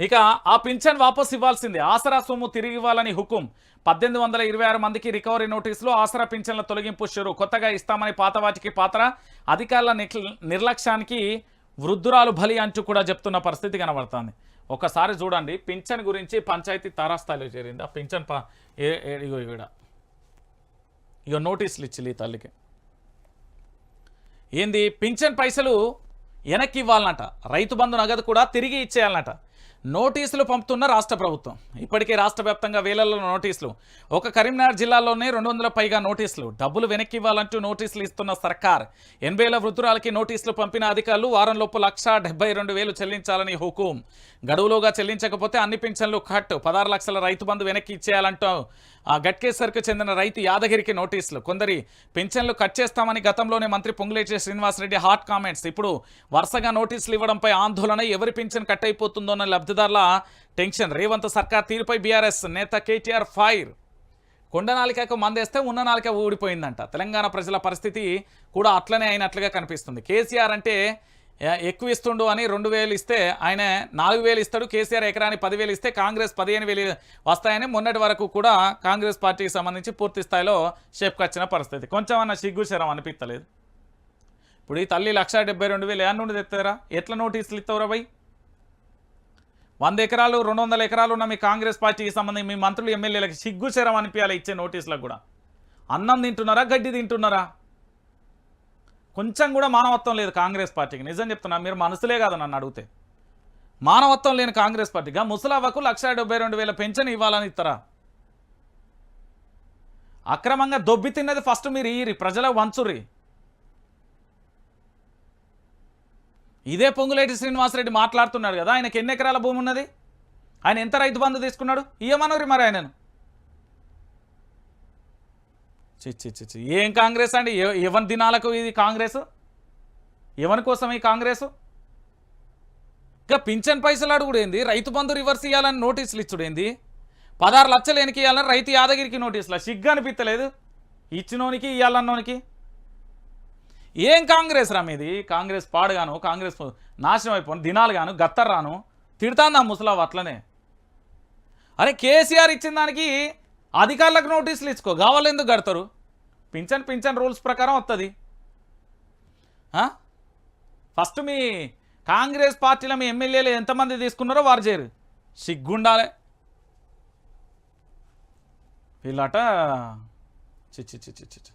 ఇక ఆ పింఛన్ వాపస్ ఇవ్వాల్సిందే. ఆసరా సొమ్ము తిరిగి ఇవ్వాలని హుకుం. పద్దెనిమిది వందల ఇరవై ఆరు మందికి రికవరీ నోటీసులు ఆసరా పింఛన్ల తొలగింపు షురు. కొత్తగా ఇస్తామని పాత వాటికి పాత్ర. అధికారుల నిర్లక్ష్యానికి వృద్ధురాలు బలి అంటూ కూడా చెప్తున్న పరిస్థితి కనబడుతుంది. ఒకసారి చూడండి. పింఛన్ గురించి పంచాయతీ తారాస్థాయిలో చేరింది. ఆ పింఛన్ ప ఏ- ఇగో ఇవిడ ఇగో నోటీసులు ఇచ్చి తల్లికి. ఏంది? పింఛన్ పైసలు వెనక్కి ఇవ్వాలన్నట. రైతు బంధు నగదు కూడా తిరిగి ఇచ్చేయాలన్నట. నోటీసులు పంపుతున్న రాష్ట్ర ప్రభుత్వం. ఇప్పటికే రాష్ట్ర వ్యాప్తంగా వేలల్లో నోటీసులు. ఒక కరీంనగర్ జిల్లాలోనే రెండు వందల పైగా నోటీసులు. డబ్బులు వెనక్కి ఇవ్వాలంటూ నోటీసులు ఇస్తున్న సర్కార్. ఎనభైల వృద్ధురాలకి నోటీసులు పంపిన అధికారులు వారంలోపు లక్ష డెబ్బై రెండు వేలు చెల్లించాలని హుకుం. గడువులోగా చెల్లించకపోతే అన్ని పింఛన్లు కట్. పదహారు లక్షల రైతు బంధు వెనక్కి ఇచ్చేయాలంటూ ఆ గట్కేసర్కు చెందిన రైతు యాదగిరికి నోటీసులు. కొందరి పింఛన్లు కట్ చేస్తామని గతంలోనే మంత్రి పొంగులేటి శ్రీనివాసరెడ్డి హాట్ కామెంట్స్. ఇప్పుడు వరుసగా నోటీసులు ఇవ్వడంపై ఆందోళన. ఎవరి పింఛన్ కట్ అయిపోతుందోనని లబ్ధిదారుల టెన్షన్. రేవంత్ సర్కార్ తీరుపై బీఆర్ఎస్ నేత కేటీఆర్ ఫైర్. కొండ నాలికకు మందేస్తే ఉన్న నాలిక ఊడిపోయిందంట. తెలంగాణ ప్రజల పరిస్థితి కూడా అట్లనే అయినట్లుగా కనిపిస్తుంది. కేసీఆర్ అంటే ఎక్కువ ఇస్తుండు అని రెండు వేలు ఇస్తే ఆయన నాలుగు వేలు ఇస్తాడు. కేసీఆర్ ఎకరానికి పదివేలు ఇస్తే కాంగ్రెస్ పదిహేను వేలు వస్తాయని మొన్నటి వరకు కూడా కాంగ్రెస్ పార్టీకి సంబంధించి పూర్తి స్థాయిలో షేప్కొచ్చిన పరిస్థితి. కొంచెం అన్న సిగ్గుశరం అనిపించలేదు ఇప్పుడు ఈ తల్లి లక్ష డెబ్బై రెండు వేలు ఏమన్నా నుండి తెస్తారా ఎట్లా నోటీసులు ఇస్తావురా బై? వంద ఎకరాలు రెండు వందల ఎకరాలు ఉన్న మీ కాంగ్రెస్ పార్టీకి సంబంధించి మీ మంత్రులు ఎమ్మెల్యేలకు సిగ్గుచరం అనిపించాలి ఇచ్చే నోటీసులకు కూడా. అన్నం తింటున్నారా గడ్డి తింటున్నారా? కొంచెం కూడా మానవత్వం లేదు కాంగ్రెస్ పార్టీకి. నిజం చెప్తున్నా మీరు మనసులే కాదు నన్ను అడిగితే. మానవత్వం లేని కాంగ్రెస్ పార్టీగా ముసలావకు లక్ష డెబ్బై రెండు వేల పెన్షన్ ఇవ్వాలని ఇస్తారా? అక్రమంగా దొబ్బి తిన్నది ఫస్ట్ మీరు ఈరి ప్రజలకు వంచుర్రి. ఇదే పొంగులేటి శ్రీనివాసరెడ్డి మాట్లాడుతున్నాడు కదా ఆయనకి ఎన్ని ఎకరాల భూమి ఉన్నది? ఆయన ఎంత రైతు బంధు తీసుకున్నాడు? ఇయ్యమనరు మరి ఆయనను. చి చి ఏం కాంగ్రెస్ అండి? ఎవరి దినాలకు ఇది కాంగ్రెస్? ఎవరి కోసం ఈ కాంగ్రెస్? ఇంకా పింఛన్ పైసలు అడుగుడేంది రైతు బంధు రివర్స్ ఇవ్వాలని నోటీసులు ఇచ్చుడేంది పదహారు లక్షలు ఎనికి ఇవ్వాలని రైతు యాదగిరికి నోటీసులు? సిగ్గు అనిపించలేదు ఇచ్చినోనికి ఇవ్వాలన్నోనికి ఏం కాంగ్రెస్ రా మీది? కాంగ్రెస్ పాడుగాను కాంగ్రెస్ నాశనం అయిపోను దినాలు గాను గత్తర్ రాను తిడతాందా ముసలావు అట్లనే? అరే కేసీఆర్ ఇచ్చిన దానికి అధికారులకు నోటీసులు ఇచ్చుకో కావాలి ఎందుకు కడతారు? పింఛన్ పింఛన్ రూల్స్ ప్రకారం వస్తుంది ఫస్ట్ మీ కాంగ్రెస్ పార్టీలో మీ ఎమ్మెల్యేలు ఎంతమంది తీసుకున్నారో వారు చేయరు. సిగ్గుండాలే. వీళ్ళట చిచ్చి చిచ్చి చిచ్చి చి చి.